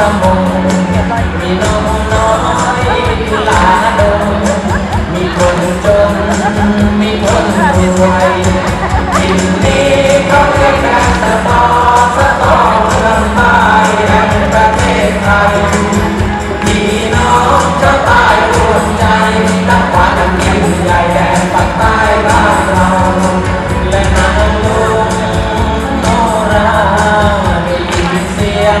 ประมงมีน้องน้อยลาดงมีคนจน มีคนรวยทินนี้เขาเรียกกันสตอสตอลำไยแห่งประเทศไทยพี่น้องเจ้าตายรวมใจนับวันยิ่งใหญ่แดนปักใต้บ้านเราและนางลุงโนราได้ยินเสียง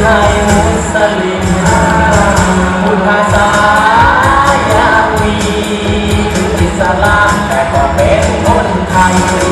ไทยมุสลิมพุทธศาสยาวีถึงอิสลามแต่ก็เป็นคนไทย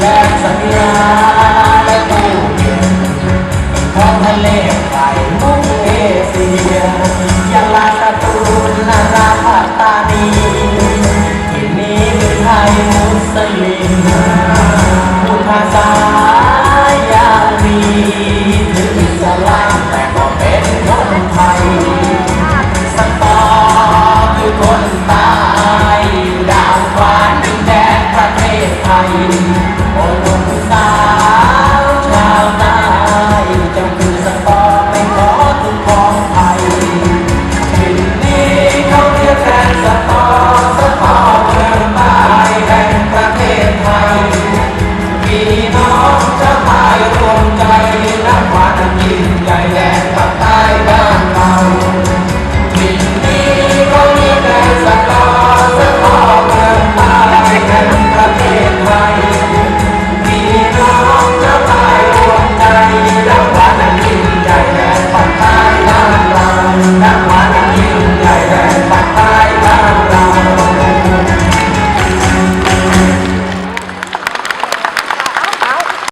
Yeah, yeah. คนสา